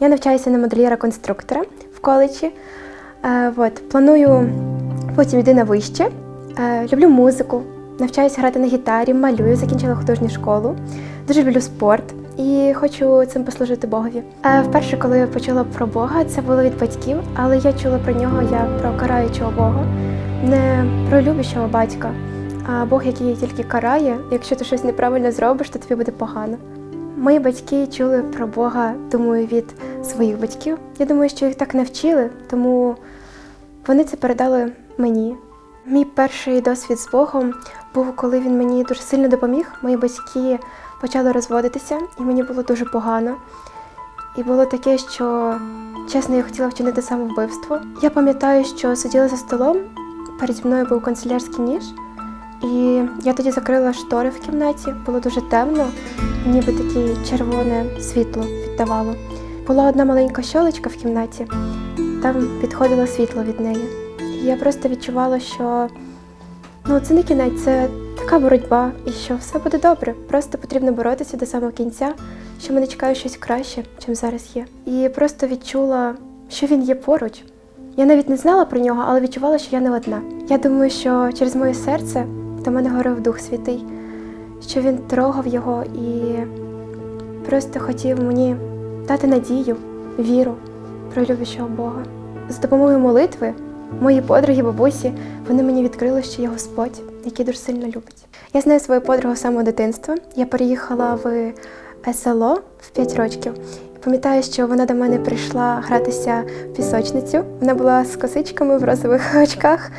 Я навчаюся на модельєра-конструктора в коледжі. Е, от, планую потім йти на вище. Е, люблю музику, навчаюся грати на гітарі, малюю, закінчила художню школу. Дуже люблю спорт і хочу цим послужити Богові. Е, вперше, коли я почула про Бога, це було від батьків, але я чула про нього як про караючого Бога, не про любящого батька, а Бог, який тільки карає. Якщо ти щось неправильно зробиш, то тобі буде погано. Мої батьки чули про Бога, думаю, від своїх батьків. Я думаю, що їх так навчили, тому вони це передали мені. Мій перший досвід з Богом був, коли він мені дуже сильно допоміг. Мої батьки почали розводитися, і мені було дуже погано. І було таке, що чесно, я хотіла вчинити самовбивство. Я пам'ятаю, що сиділа за столом, переді мною був канцелярський ніж, і я тоді закрила штори в кімнаті, було дуже темно, ніби таке червоне світло віддавало. Була одна маленька щолочка в кімнаті, там підходило світло від неї. І я просто відчувала, що ну, це не кінець, це така боротьба, і що все буде добре. Просто потрібно боротися до самого кінця, що мене чекає щось краще, чим зараз є. І просто відчула, що він є поруч. Я навіть не знала про нього, але відчувала, що я не одна. Я думаю, що через моє серце до мене говорив Дух Святий, що він трогав його і просто хотів мені дати надію, віру про люблячого Бога. З допомогою молитви мої подруги, бабусі, вони мені відкрили, що є Господь, який дуже сильно любить. Я знаю свою подругу з самого дитинства. Я переїхала в СЛО в 5 років. Пам'ятаю, що вона до мене прийшла гратися в пісочницю. Вона була з косичками в розових очках.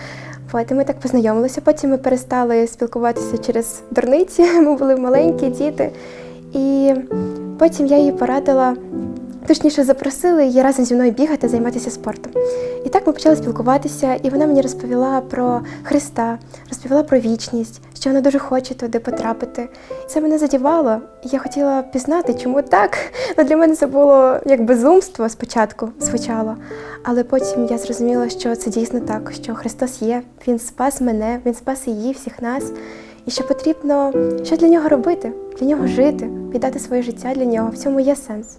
От, і ми так познайомилися. Потім ми перестали спілкуватися через дурниці. Ми були маленькі діти. І потім я її порадила, точніше, запросили її разом зі мною бігати, займатися спортом. І так ми почали спілкуватися, і вона мені розповіла про Христа, розповіла про вічність, що вона дуже хоче туди потрапити. Це мене задівало. Я хотіла пізнати, чому так. Ну, для мене це було як безумство спочатку звучало. Але потім я зрозуміла, що це дійсно так, що Христос є, Він спас мене, Він спас її, всіх нас. І що потрібно що для нього робити, для нього жити, віддати своє життя для нього. В цьому є сенс.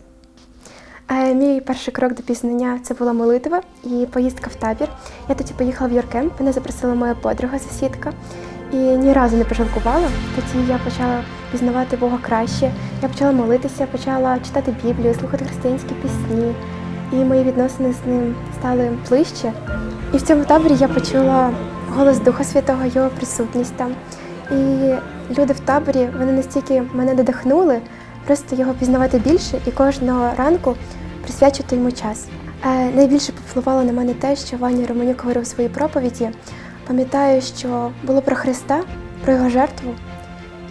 Е, Мій перший крок до пізнання це була молитва і поїздка в табір. Я тоді поїхала в Юркемп, мене запросила моя подруга, сусідка, і ні разу не пожалкувала. Тоді я почала пізнавати Бога краще. Я почала молитися, почала читати Біблію, слухати християнські пісні, і мої відносини з ним стали ближче. І в цьому таборі я почула голос Духа Святого, його присутність там. І люди в таборі вони настільки мене надихнули просто його пізнавати більше і кожного ранку присвячувати йому час. Е, найбільше повпливало на мене те, що Ваня Романюк говорив у своїй проповіді. Пам'ятаю, що було про Христа, про його жертву,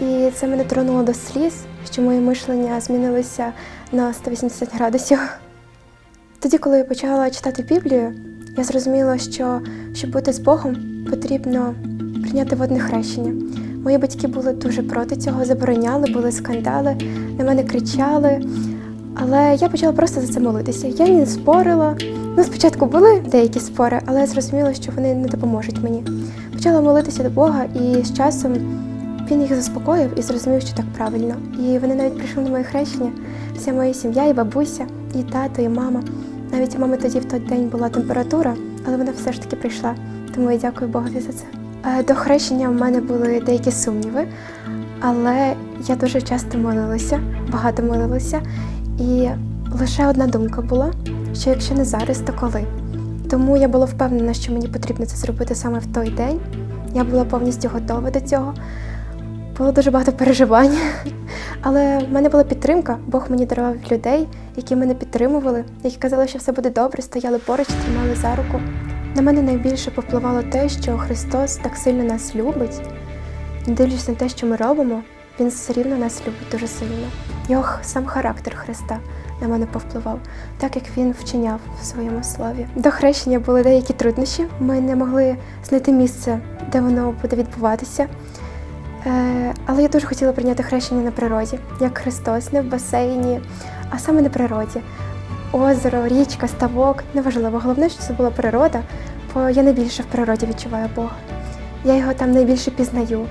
і це мене тронуло до сліз, що моє мишлення змінилося на 180 градусів. Тоді, коли я почала читати Біблію, я зрозуміла, що щоб бути з Богом, потрібно прийняти водне хрещення. Мої батьки були дуже проти цього, забороняли, були скандали, на мене кричали. Але я почала просто за це молитися. Я не спорила. Ну, спочатку були деякі спори, але я зрозуміла, що вони не допоможуть мені. Почала молитися до Бога, і з часом він їх заспокоїв і зрозумів, що так правильно. І вони навіть прийшли на моє хрещення. Вся моя сім'я, і бабуся, і тато, і мама. Навіть у мами тоді в той день була температура, але вона все ж таки прийшла. Тому я дякую Богові за це. Е, До хрещення в мене були деякі сумніви, але я дуже часто молилася, багато молилася, і лише одна думка була, що якщо не зараз, то коли. Тому я була впевнена, що мені потрібно це зробити саме в той день. Я була повністю готова до цього. Було дуже багато переживань, але в мене була підтримка. Бог мені дарував людей, які мене підтримували, які казали, що все буде добре, стояли поруч, тримали за руку. На мене найбільше повпливало те, що Христос так сильно нас любить, не дивлячись на те, що ми робимо, Він все рівно нас любить дуже сильно. Його сам характер Христа на мене повпливав, так як він вчиняв в своєму слові. До хрещення були деякі труднощі. Ми не могли знайти місце, де воно буде відбуватися. Е, але я дуже хотіла прийняти хрещення на природі, як Христос, не в басейні, а саме на природі. Озеро, річка, ставок, неважливо. Головне, що це була природа, бо я найбільше в природі відчуваю Бога. Я його там найбільше пізнаю,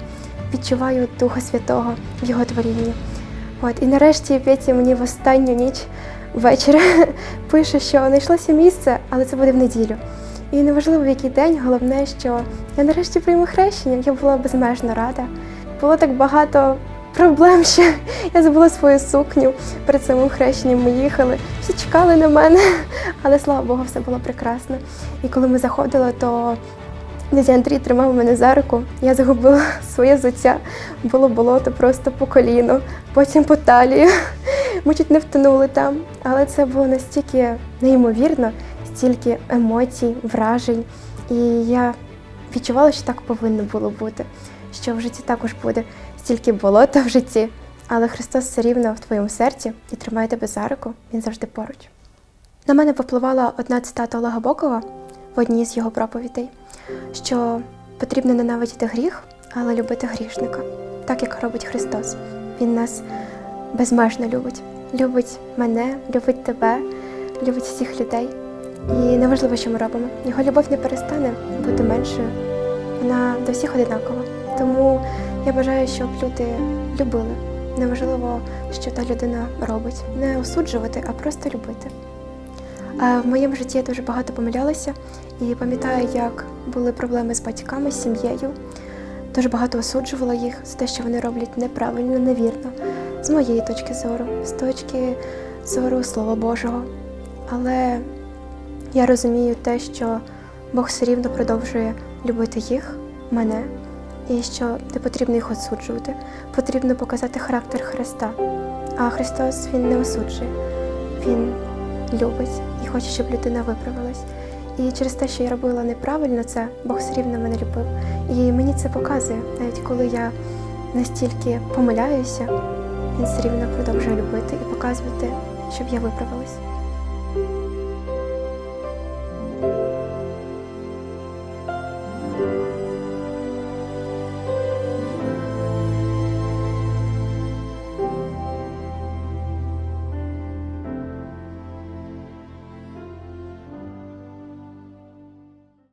відчуваю Духа Святого в його творінні. От, і нарешті Петя мені в останню ніч ввечері пише, що знайшлося місце, але це буде в неділю. І неважливо, в який день, головне, що я нарешті прийму хрещення. Я була безмежно рада. Було так багато проблем, що я забула свою сукню. Перед самим хрещенням ми їхали. Всі чекали на мене, але слава Богу, все було прекрасно. І коли ми заходили, то дядя Андрій тримав мене за руку. Я загубила своє взуття. Було болото просто по коліно, потім по талію. Ми чуть не втонули там, але це було настільки неймовірно, стільки емоцій, вражень. І я відчувала, що так повинно було бути, що в житті також буде стільки болота в житті, але Христос все рівно в твоєму серці і тримає тебе за руку, Він завжди поруч. На мене попливала одна цитата Олега Бокова в одній з його проповідей, що потрібно ненавидіти гріх, але любити грішника, так як робить Христос. Він нас безмежно любить. Любить мене, любить тебе, любить всіх людей. І неважливо, що ми робимо. Його любов не перестане бути меншою. Вона до всіх одинакова. Тому я бажаю, щоб люди любили. Неважливо, що та людина робить. Не осуджувати, а просто любити. В моєму житті я дуже багато помилялася і пам'ятаю, як були проблеми з батьками, з сім'єю. Дуже багато осуджувала їх за те, що вони роблять неправильно, невірно, з моєї точки зору, з точки зору Слова Божого. Але я розумію те, що Бог все рівно продовжує любити їх, мене, і що не потрібно їх осуджувати, потрібно показати характер Христа. А Христос Він не осуджує, Він любить і хоче, щоб людина виправилась. І через те, що я робила неправильно це, Бог все рівно мене любив. І мені це показує, навіть коли я настільки помиляюся, він все рівно продовжує любити і показувати, щоб я виправилась.